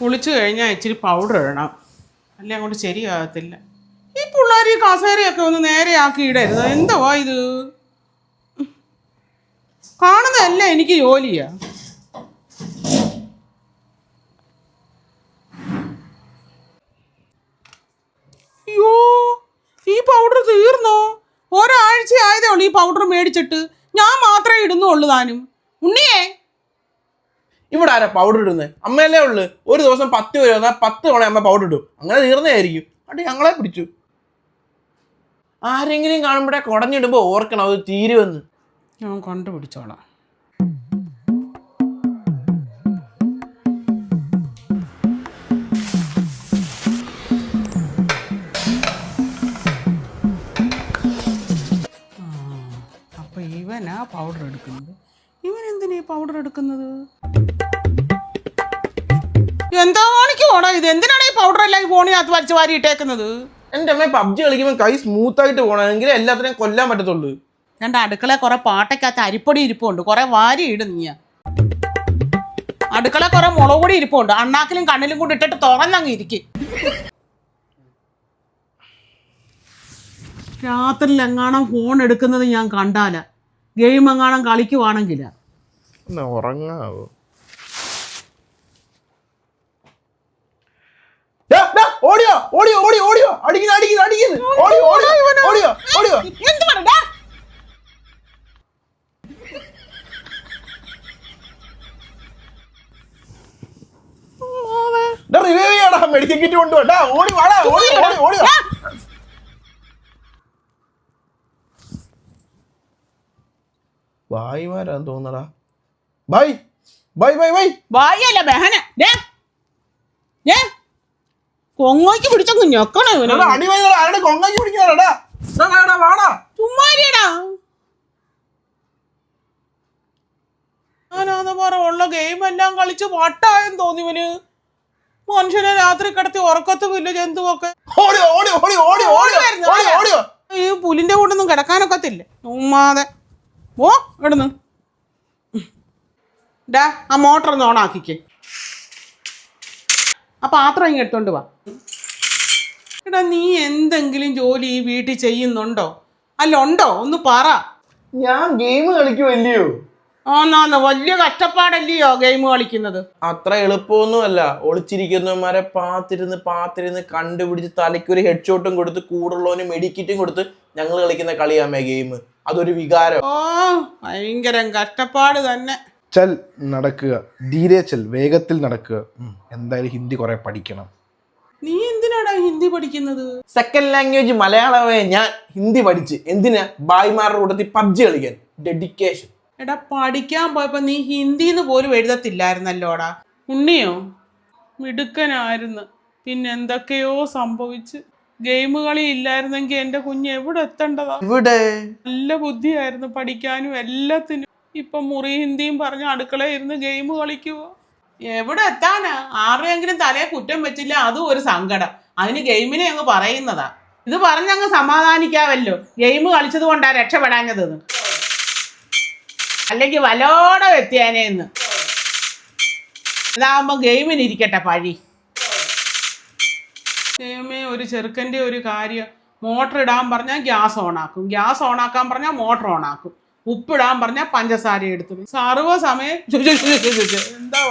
കുളിച്ചു കഴിഞ്ഞാൽ ഇച്ചിരി പൗഡർ ഇടണം. അല്ലേ അങ്ങോട്ട് ശരിയാകത്തില്ല. ഈ പിള്ളേർ ഈ കസേരയൊക്കെ ഒന്ന് നേരെയാക്കി ഇടരുത്. എന്തുവാ ഇത്? കാണുന്നതല്ല എനിക്ക് ജോലിയാ. അയ്യോ ഈ പൗഡർ തീർന്നോ? ഒരാഴ്ച ആയതേ ഉള്ളൂ ഈ പൗഡർ മേടിച്ചിട്ട്. ഞാൻ മാത്രമേ ഇടുന്നുള്ളൂ താനും. ഉണ്ണിയേ ഇവിടെ ആരാ പൗഡർ ഇടുന്നത് അമ്മയല്ലേ ഉള്ളു. ഒരു ദിവസം പത്ത് പേര് വന്നാൽ പത്ത് തവണ അമ്മ പൗഡർ ഇടും. അങ്ങനെ തീർന്നതായിരിക്കും അത് ഞങ്ങളെ പിടിച്ചു. ആരെങ്കിലും കാണുമ്പോഴേ കുടഞ്ഞിടുമ്പോൾ ഓർക്കണം അത് തീരുവെന്ന്. ഞാൻ കണ്ടുപിടിച്ചോളാം. ആ, അപ്പൊ ഇവനാ പൗഡർ എടുക്കുന്നത്. ഇവൻ എന്തിനാ പൗഡർ എടുക്കുന്നത്? എന്താ പോണോ ഇത് എന്തിനാണ് ഈ പൗഡർ എല്ലാം ഈ ഫോണിനകത്ത് വലിച്ചു വാരി ഇട്ടേക്കുന്നത്? എന്റെ അമ്മ പബ്ജി കളിക്കുമ്പോൾ കൈ സ്മൂത്ത് ആയിട്ട് പോകണമെങ്കിൽ എല്ലാത്തിനെയും കൊല്ലാൻ പറ്റത്തുള്ളൂ. രണ്ട് അടുക്കള കുറെ പാട്ടയ്ക്കകത്ത് അരിപ്പൊടി ഇരിപ്പുണ്ട്. കുറെ വാരി ഇടും നീ അടുക്കള കുറെ മുളക് പൊടി ഇരിപ്പുണ്ട്. അണ്ണാക്കിലും കണ്ണിലും കൂടി ഇട്ടിട്ട് തുറന്നങ്ങ് ഇരിക്കും. രാത്രിയിൽ എങ്ങാണം ഫോൺ എടുക്കുന്നത് ഞാൻ കണ്ടാല. ഗെയിം എങ്ങാണം കളിക്കുവാണെങ്കിലോ. ഉറങ്ങാവോ? ഓടിയോ ഓടിയോ ഓടിയോ. അടിക്കുന്നു അടിക്കുന്നു അടിക്കുന്നു. ഓടിയോ ഓടിയോ ഓടിയോ ഓടിയോ റിവൈവ് ചെയ്യടാ. മെഡിക്കൽ കിറ്റ് കൊണ്ടുപോട്ടാ ഓടി വാടാ ഓടി ഓടി ഓടി. ഭായിമാരാന്ന് തോന്നടാ ബൈ ബൈ ബൈ ബൈ വായല്ല ബഹന. ദേ. ദേ. കൊങ്ങോയ്ക്ക് പിടിച്ചങ്ങ് ഞെക്കണോ ഇവനെ ആരുടെ കൊങ്ങാക്കി വാടാ ചുമ്മാരിയടാ. ഞാനാന്ന് പറ ഉള്ള ഗെയിം എല്ലാം കളിച്ച് വട്ടായെന്ന് തോന്നി ഇവന്. മനുഷ്യനെ രാത്രി കിടത്തി ഉറക്കത്തുമില്ല ജന്തുവൊക്കെ. ഓടി ഓടി ഓടി ഓടി ഓടി വരുന്നു, ഓടി? ഈ പുലിന്റെ കൂട്ടൊന്നും കിടക്കാനൊക്കത്തില്ല. ഉമ്മാതെ ഓ ഇടുന്നു ഡാ ആ മോട്ടർ ഒന്ന് ഓണാക്കിക്കേ. ആ പാത്രം ഇങ്ങ് എടുത്തോണ്ട് വാ. എടാ നീ എന്തെങ്കിലും ജോലി ഈ വീട്ടിൽ ചെയ്യുന്നുണ്ടോ? അല്ല ഉണ്ടോ? ഒന്ന് പറ. ഞാൻ ഗെയിം കളിക്കുമല്ലയോ ആന്നാന്ന് വലിയ കഷ്ടപ്പാടല്ലയോ ഗെയിം കളിക്കുന്നത്? അത്ര എളുപ്പമൊന്നുമല്ല. ഒളിച്ചിരിക്കുന്നവന്മാരെ പാത്തിരുന്ന് പാത്തിരുന്ന് കണ്ടുപിടിച്ച് തലയ്ക്കൊരു ഹെഡ് ഷോട്ടും കൊടുത്ത് കൂടുള്ളവന് മെഡിക്കിറ്റും കൊടുത്ത് ഞങ്ങൾ കളിക്കുന്ന കളിയാമേ ഗെയിം. അതൊരു വികാരം. ഓ ഭയങ്കര കഷ്ടപ്പാട് തന്നെ. ചൽ നടക്കുക ധീരെ ചൽ വേഗത്തിൽ നടക്കുക. എന്തായാലും ഹിന്ദി കുറെ പഠിക്കണം. നീ എന്തിനാടാ ഹിന്ദി പഠിക്കുന്നത്? സെക്കൻഡ് ലാംഗ്വേജ് മലയാളമേ ഞാൻ ഹിന്ദി പഠിച്ച്. എന്തിനാ? ബായിമാരുടെ കൂട്ടത്തിൽ പബ്ജി കളിക്കാൻ. ഡെഡിക്കേഷൻ എടാ പഠിക്കാൻ പോയപ്പോ നീ ഹിന്ദിന്ന് പോലും എഴുതത്തില്ലായിരുന്നല്ലോടാ. ഉണ്ണിയോ? മിടുക്കനായിരുന്നു. പിന്നെ എന്തൊക്കെയോ സംഭവിച്ച്. ഗെയിം കളി ഇല്ലായിരുന്നെങ്കിൽ എന്റെ കുഞ്ഞ് എവിടെ എത്തേണ്ടതാ? ഇവിടെ നല്ല ബുദ്ധിയായിരുന്നു പഠിക്കാനും എല്ലാത്തിനും. ഇപ്പൊ മുറി ഹിന്ദിയും പറഞ്ഞ് അടുക്കളയിൽ ഇരുന്ന് ഗെയിം കളിക്കുവോ? എവിടെ എത്താനാ? ആരുടെയെങ്കിലും തലയെ കുറ്റം വെച്ചില്ല അതും ഒരു സങ്കടം. അതിന് ഗെയിമിനെ അങ്ങ് പറയുന്നതാ. ഇത് പറഞ്ഞങ്ങ് സമാധാനിക്കാവല്ലോ. ഗെയിം കളിച്ചത് കൊണ്ടാ രക്ഷപ്പെടാഞ്ഞത് അല്ലെങ്കിൽ വലോടെ എത്തിയാനേന്ന് അതാവുമ്പോ ഗെയിമിന് ഇരിക്കട്ടെ പഴി. ഗെയിമേ ഒരു ചെറുക്കന്റെ ഒരു കാര്യം. മോട്ടർ ഇടാൻ പറഞ്ഞാൽ ഗ്യാസ് ഓണാക്കും. ഗ്യാസ് ഓണാക്കാൻ പറഞ്ഞാൽ മോട്ടർ ഓണാക്കും. ഉപ്പിടാൻ പറഞ്ഞ പഞ്ചസാര എടുത്തു. സർവസമയം എന്താ